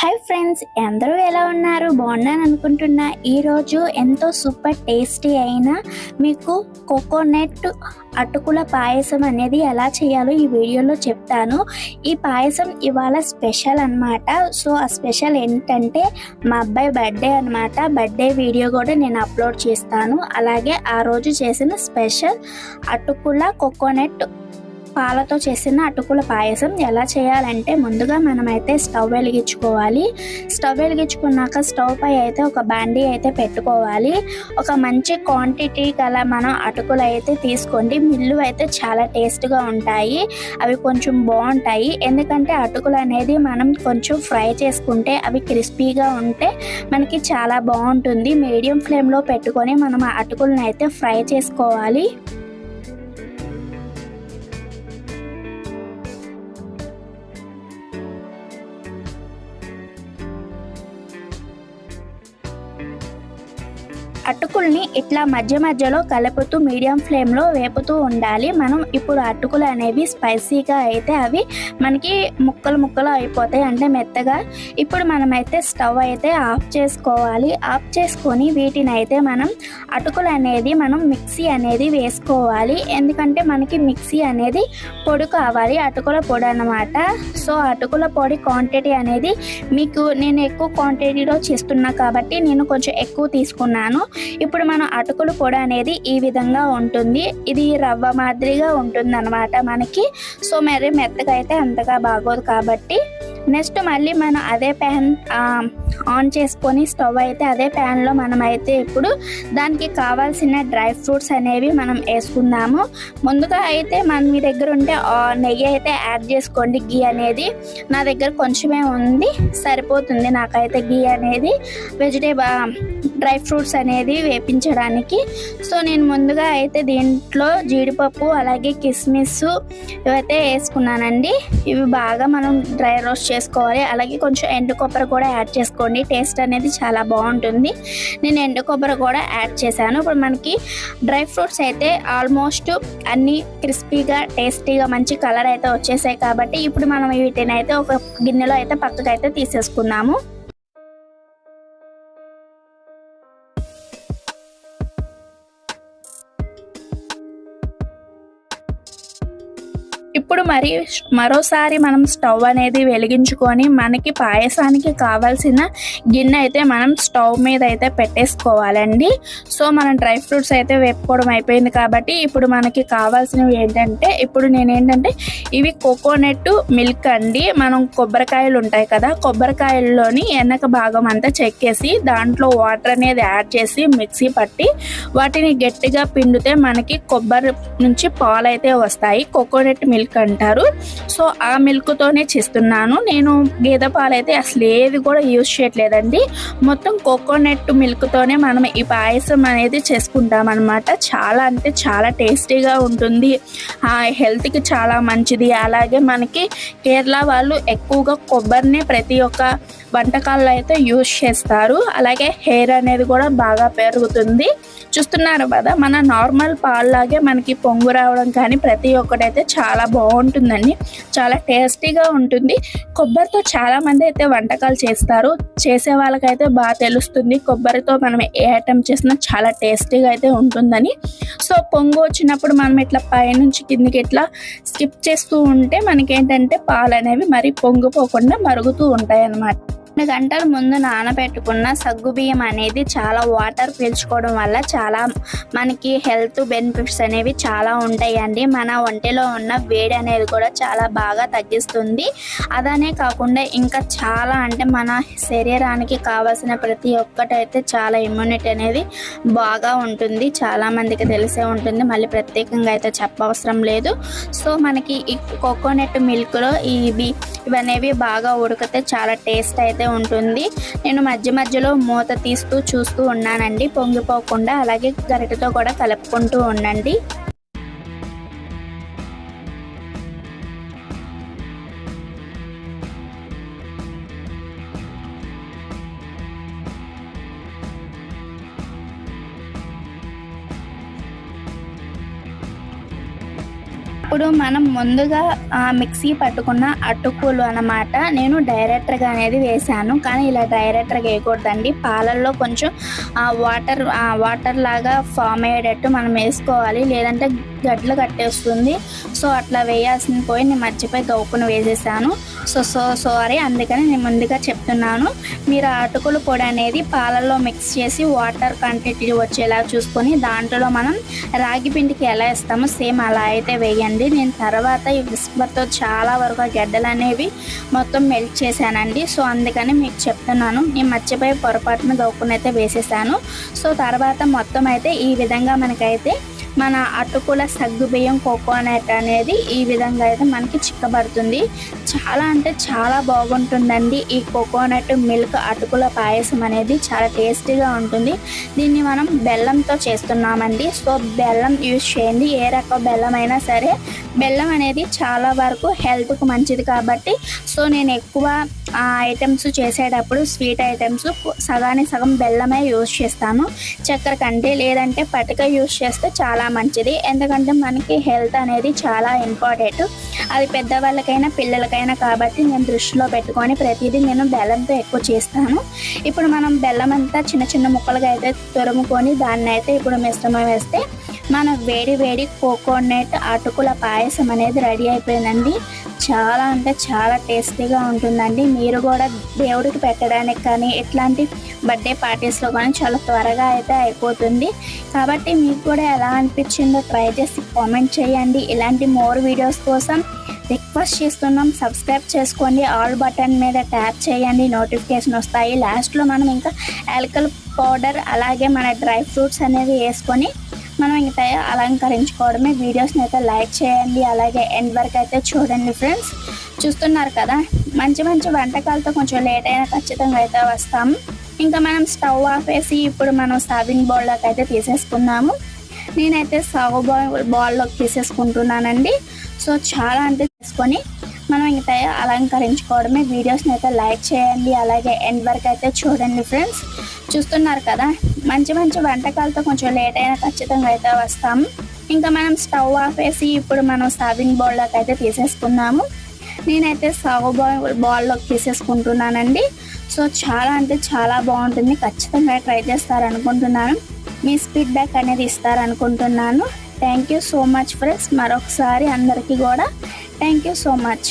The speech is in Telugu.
హాయ్ ఫ్రెండ్స్ అందరూ ఎలా ఉన్నారు? బాగున్నాను అనుకుంటున్నా. ఈరోజు ఎంతో సూపర్ టేస్టీ అయిన మీకు కోకోనట్ అటుకుల పాయసం అనేది ఎలా చేయాలో ఈ వీడియోలో చెప్తాను. ఈ పాయసం ఇవాళ స్పెషల్ అన్నమాట. సో ఆ స్పెషల్ ఏంటంటే మా అబ్బాయి బర్త్డే అన్నమాట. బర్త్డే వీడియో కూడా నేను అప్లోడ్ చేస్తాను. అలాగే ఆ రోజు చేసిన స్పెషల్ అటుకుల కోకోనట్ పాలతో చేసిన అటుకుల పాయసం ఎలా చేయాలంటే ముందుగా మనమైతే స్టవ్ వెలిగించుకోవాలి. స్టవ్ వెలిగించుకున్నాక స్టవ్ పై అయితే ఒక బాండీ అయితే పెట్టుకోవాలి. ఒక మంచి క్వాంటిటీ గల మనం అటుకులు అయితే తీసుకోండి. మిల్లు అయితే చాలా టేస్ట్గా ఉంటాయి. అవి కొంచెం బాగుంటాయి. ఎందుకంటే అటుకులు అనేది మనం కొంచెం ఫ్రై చేసుకుంటే అవి క్రిస్పీగా ఉంటే మనకి చాలా బాగుంటుంది. మీడియం ఫ్లేమ్లో పెట్టుకొని మనం అటుకులను అయితే ఫ్రై చేసుకోవాలి. అటుకుల్ని ఇట్లా మధ్య మధ్యలో కలుపుతూ మీడియం ఫ్లేమ్లో వేపుతూ ఉండాలి. మనం ఇప్పుడు అటుకులు అనేవి స్పైసీగా అయితే అవి మనకి ముక్కలు ముక్కలు అయిపోతాయి. అంటే మెత్తగా. ఇప్పుడు మనమైతే స్టవ్ అయితే ఆఫ్ చేసుకోవాలి. ఆఫ్ చేసుకొని వీటిని అయితే మనం అటుకులు అనేది మనం మిక్సీ అనేది వేసుకోవాలి. ఎందుకంటే మనకి మిక్సీ అనేది పొడి కావాలి. అటుకుల పొడి అన్నమాట. సో అటుకుల పొడి క్వాంటిటీ అనేది మీకు నేను ఎక్కువ క్వాంటిటీలో చేస్తున్నా కాబట్టి నేను కొంచెం ఎక్కువ తీసుకున్నాను. ఇప్పుడు మనం అటుకులు పొడ అనేది ఈ విధంగా ఉంటుంది. ఇది రవ్వ మాదిరిగా ఉంటుంది మనకి. సో మరి మెత్తగా అయితే అంతగా బాగోదు కాబట్టి నెక్స్ట్ మళ్ళీ మనం అదే ప్యాన్ ఆన్ చేసుకొని స్టవ్ అయితే అదే ప్యాన్లో మనం అయితే ఇప్పుడు దానికి కావాల్సిన డ్రై ఫ్రూట్స్ అనేవి మనం వేసుకుందాము. ముందుగా అయితే మన మీ దగ్గర ఉంటే ఆ నెయ్యి అయితే యాడ్ చేసుకోండి. గీ అనేది నా దగ్గర కొంచెమే ఉంది. సరిపోతుంది నాకైతే గీ అనేది. వెజిటేబుల్ డ్రై ఫ్రూట్స్ అనేది వేపించడానికి. సో నేను ముందుగా అయితే దీంట్లో జీడిపప్పు అలాగే కిస్మిస్ ఇవైతే వేసుకున్నానండి. ఇవి బాగా మనం డ్రై రోస్ట్ చేసుకోవాలి. అలాగే కొంచెం ఎండు కొబ్బరి కూడా యాడ్ చేసుకోండి. టేస్ట్ అనేది చాలా బాగుంటుంది. నేను ఎండు కొబ్బరి కూడా యాడ్ చేశాను. ఇప్పుడు మనకి డ్రై ఫ్రూట్స్ అయితే ఆల్మోస్ట్ అన్నీ క్రిస్పీగా టేస్టీగా మంచి కలర్ అయితే వచ్చేసాయి కాబట్టి ఇప్పుడు మనం వీటిని అయితే ఒక గిన్నెలో అయితే పక్కకు అయితే తీసేసుకున్నాము. ఇప్పుడు మరి మరోసారి మనం స్టవ్ అనేది వెలిగించుకొని మనకి పాయసానికి కావాల్సిన గిన్నె అయితే మనం స్టవ్ మీద అయితే పెట్టేసుకోవాలండి. సో మనం డ్రై ఫ్రూట్స్ అయితే వేపుకోవడం అయిపోయింది కాబట్టి ఇప్పుడు మనకి కావాల్సినవి ఏంటంటే ఇప్పుడు నేను ఏంటంటే ఇవి కోకోనట్ మిల్క్ అండి. మనం కొబ్బరికాయలు ఉంటాయి కదా కొబ్బరికాయల్లోని వెనక భాగం అంతా చెక్కేసి దాంట్లో వాటర్ అనేది యాడ్ చేసి మిక్సీ పట్టి వాటిని గట్టిగా పిండితే మనకి కొబ్బరి నుంచి పాలు అయితే వస్తాయి. కోకోనట్ మిల్క్ అంటారు. సో ఆ మిల్క్తోనే చేస్తున్నాను. నేను గేదె పాలైతే అసలు ఏది కూడా యూజ్ చేయట్లేదండి. మొత్తం కోకోనట్ మిల్క్తోనే మనం ఈ పాయసం అనేది చేసుకుంటాం అనమాట చాలా అంటే చాలా టేస్టీగా ఉంటుంది. హెల్త్కి చాలా మంచిది. అలాగే మనకి కేరళ వాళ్ళు ఎక్కువగా కొబ్బరిని ప్రతి ఒక్క వంటకాల్లో అయితే యూజ్ చేస్తారు. అలాగే హెయిర్ అనేది కూడా బాగా పెరుగుతుంది. చూస్తున్నారు కదా మన నార్మల్ పాల్లాగే మనకి పొంగు రావడం కానీ ప్రతి ఒక్కటైతే చాలా బాగుంటుందండి. చాలా టేస్టీగా ఉంటుంది. కొబ్బరితో చాలామంది అయితే వంటకాలు చేస్తారు. చేసే వాళ్ళకైతే బాగా తెలుస్తుంది. కొబ్బరితో మనం ఏ ఐటమ్ చేసినా చాలా టేస్టీగా అయితే ఉంటుందని. సో పొంగు వచ్చినప్పుడు మనం ఇట్లా పైనుంచి కిందికి ఇట్లా స్కిప్ చేస్తూ ఉంటే మనకేంటంటే పాలు అనేవి మరి పొంగిపోకుండా మరుగుతూ ఉంటాయి అన్నమాట కొన్ని గంటల ముందు నానబెట్టుకున్న సగ్గు బియ్యం అనేది చాలా వాటర్ పీల్చుకోవడం వల్ల చాలా మనకి హెల్త్ బెనిఫిట్స్ అనేవి చాలా ఉంటాయండి. మన ఒంటిలో ఉన్న వేడి అనేది కూడా చాలా బాగా తగ్గిస్తుంది. అదనే కాకుండా ఇంకా చాలా అంటే మన శరీరానికి కావాల్సిన ప్రతి ఒక్కటైతే చాలా ఇమ్యూనిటీ అనేది బాగా ఉంటుంది. చాలా మందికి తెలిసే ఉంటుంది. మళ్ళీ ప్రత్యేకంగా అయితే చెప్పవసరం లేదు. సో మనకి ఈ కోకోనట్ మిల్క్లో ఇవి ఇవనేవి బాగా ఉడికితే చాలా టేస్ట్ అయితే ఉంటుంది. నేను మధ్య మధ్యలో మూత తీస్తూ చూస్తూ ఉన్నానండి. పొంగిపోకుండా అలాగే గరిటతో కూడా కలుపుకుంటూ ఉండండి. ఇప్పుడు మనం ముందుగా ఆ, మిక్సీ పట్టుకున్న అటుకులు అన్నమాట నేను డైరెక్ట్గా అనేది వేసాను కానీ ఇలా డైరెక్ట్గా వేయకూడదండి. పాలల్లో కొంచెం వాటర్ వాటర్ లాగా ఫామ్ అయ్యేటట్టు మనం వేసుకోవాలి. లేదంటే గడ్డలు కట్టేస్తుంది. సో అట్లా వేయాల్సింది పోయి నేను మర్చిపోయి గౌకును వేసేసాను. సో సో సారీ అందుకని నేను ముందుగా చెప్తున్నాను. మీరు ఆ అటుకుల పొడి అనేది పాలల్లో మిక్స్ చేసి వాటర్ కంటెంట్ వచ్చేలా చూసుకొని దాంట్లో మనం రాగి పిండికి ఎలా ఇస్తామో సేమ్ అలా అయితే వేయండి. నేను తర్వాత ఈ విస్పర్తో చాలా వరకు గడ్డలు అనేవి మొత్తం మెల్ట్ చేశానండి. సో అందుకని మీకు చెప్తున్నాను. నేను మర్చిపోయి పొరపాటున గౌకుని వేసేసాను. సో తర్వాత మొత్తం అయితే ఈ విధంగా మనకైతే మన అటుకుల సగ్గు బియ్యం కోకోనట్ అనేది ఈ విధంగా అయితే మనకి చిక్కబడుతుంది. చాలా అంటే చాలా బాగుంటుందండి. ఈ కోకోనట్ మిల్క్ అటుకుల పాయసం అనేది చాలా టేస్టీగా ఉంటుంది. దీన్ని మనం బెల్లంతో చేస్తున్నామండి. సో బెల్లం యూజ్ చేయండి. ఏ రకం బెల్లం అయినా సరే బెల్లం అనేది చాలా వరకు హెల్త్కు మంచిది కాబట్టి సో నేను ఎక్కువ ఆ ఐటమ్స్ చేసేటప్పుడు స్వీట్ ఐటమ్స్ సగానే సగం బెల్లమే యూజ్ చేస్తాను. చక్కెర కంటే లేదంటే పటిక యూజ్ చేస్తే చాలా మంచిది. ఎందుకంటే మనకి హెల్త్ అనేది చాలా ఇంపార్టెంట్ అది పెద్దవాళ్ళకైనా పిల్లలకైనా కాబట్టి నేను దృష్టిలో పెట్టుకొని ప్రతిదీ నేను బెల్లంతో ఎక్కువ చేస్తాను. ఇప్పుడు మనం బెల్లం అంతా చిన్న చిన్న ముక్కలుగా అయితే తురుముకొని దాన్ని అయితే ఇప్పుడు మిశ్రమం వేస్తే మన వేడి వేడి కోకోనట్ అటుకుల పాయసం అనేది రెడీ అయిపోయిందండి. చాలా అంటే చాలా టేస్టీగా ఉంటుందండి. మీరు కూడా దేవుడికి పెట్టడానికి కానీ ఇట్లాంటి బర్త్డే పార్టీస్లో కానీ చాలా త్వరగా అయితే అయిపోతుంది. కాబట్టి మీకు కూడా ఎలా అనిపించిందో ట్రై చేసి కామెంట్ చేయండి. ఇలాంటి మోర్ వీడియోస్ కోసం రిక్వెస్ట్ చేస్తున్నాం. సబ్స్క్రైబ్ చేసుకోండి. ఆల్ బటన్ మీద ట్యాప్ చేయండి. నోటిఫికేషన్ వస్తాయి. లాస్ట్లో మనం ఇంకా ఆల్కల్ పౌడర్ అలాగే మన డ్రై ఫ్రూట్స్ అనేవి వేసుకొని మనం ఇంకా అలంకరించుకోవడమే. వీడియోస్ని అయితే లైక్ చేయండి. అలాగే ఎండ్ వరకు అయితే చూడండి ఫ్రెండ్స్. చూస్తున్నారు కదా మంచి మంచి వంటకాలతో కొంచెం లేట్ అయినా ఖచ్చితంగా అయితే వస్తాము. ఇంకా మనం స్టవ్ ఆఫ్ వేసి ఇప్పుడు మనం సర్వింగ్ బౌల్లోకి అయితే తీసేసుకుందాము. నేనైతే సర్వ్ బౌల్ బౌల్లోకి తీసేసుకుంటున్నానండి. సో చాలా అంటే తీసుకొని మనం ఇంకా అలంకరించుకోవడమే. వీడియోస్ని అయితే లైక్ చేయండి. అలాగే ఎండ్ వరకు అయితే చూడండి ఫ్రెండ్స్. చూస్తున్నారు కదా మంచి మంచి వంటకాలతో కొంచెం లేట్ అయినా ఖచ్చితంగా అయితే వస్తాము. ఇంకా మనం స్టవ్ ఆఫ్ వేసి ఇప్పుడు మనం సర్వింగ్ బౌల్లోకి అయితే తీసేసుకుందాము. నేనైతే సర్వ్ బౌల్ బౌల్లోకి తీసేసుకుంటున్నానండి. సో చాలా అంటే చాలా బాగుంటుంది. ఖచ్చితంగా ట్రై చేస్తారనుకుంటున్నాను. మీ ఫీడ్బ్యాక్ అనేది ఇస్తారనుకుంటున్నాను. Thank you so much friends. మరొకసారి అందరికీ కూడా థ్యాంక్ యూ సో మచ్